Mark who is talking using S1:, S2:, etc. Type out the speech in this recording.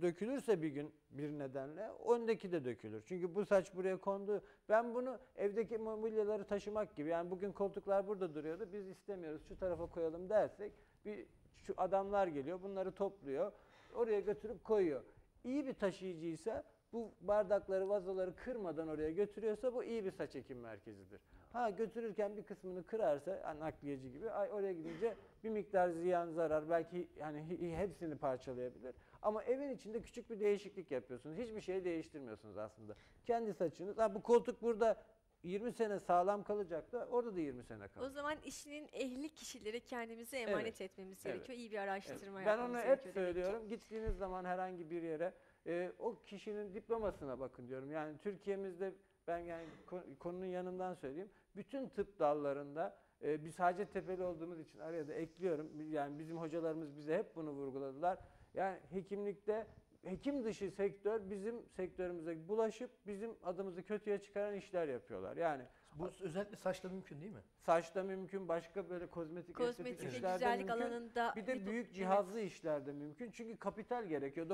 S1: dökülürse bir gün bir nedenle öndeki de dökülür. Çünkü bu saç buraya kondu. Ben bunu evdeki mobilyaları taşımak gibi yani bugün koltuklar burada duruyordu. Biz istemiyoruz şu tarafa koyalım dersek bir şu adamlar geliyor bunları topluyor. Oraya götürüp koyuyor. İyi bir taşıyıcıysa bu bardakları, vazoları kırmadan oraya götürüyorsa bu iyi bir saç ekim merkezidir. Ha götürürken bir kısmını kırarsa hani nakliyeci gibi ay oraya gidince bir miktar ziyan, zarar belki hani hepsini parçalayabilir. Ama evin içinde küçük bir değişiklik yapıyorsunuz. Hiçbir şey değiştirmiyorsunuz aslında. Kendi saçınız. Ha bu koltuk burada 20 sene sağlam kalacak da orada da 20 sene
S2: O
S1: kalacak.
S2: zaman işinin ehli kişileri kendimize emanet
S1: Evet.
S2: etmemiz
S1: Evet.
S2: gerekiyor. İyi bir araştırma
S1: Evet. Ben
S2: yapmamız
S1: onu hep
S2: gerekiyor demek ki.
S1: söylüyorum. Gittiğiniz zaman herhangi bir yere e, o kişinin diplomasına bakın diyorum. Yani Türkiye'mizde ben yani ko- konunun yanından söyleyeyim. Bütün tıp dallarında e, biz Hacettepe'li olduğumuz için araya da ekliyorum. Yani bizim hocalarımız bize hep bunu vurguladılar. Yani hekimlikte hekim dışı sektör bizim sektörümüze bulaşıp bizim adımızı kötüye çıkaran işler yapıyorlar. Yani
S3: Bu özellikle saçta mümkün değil mi?
S1: Saçta mümkün, başka böyle kozmetik,
S2: Kozmetik
S1: estetik işlerde
S2: güzellik
S1: mümkün.
S2: alanında
S1: bir de
S2: bir-
S1: büyük cihazlı işlerde mümkün. Çünkü kapital gerekiyor.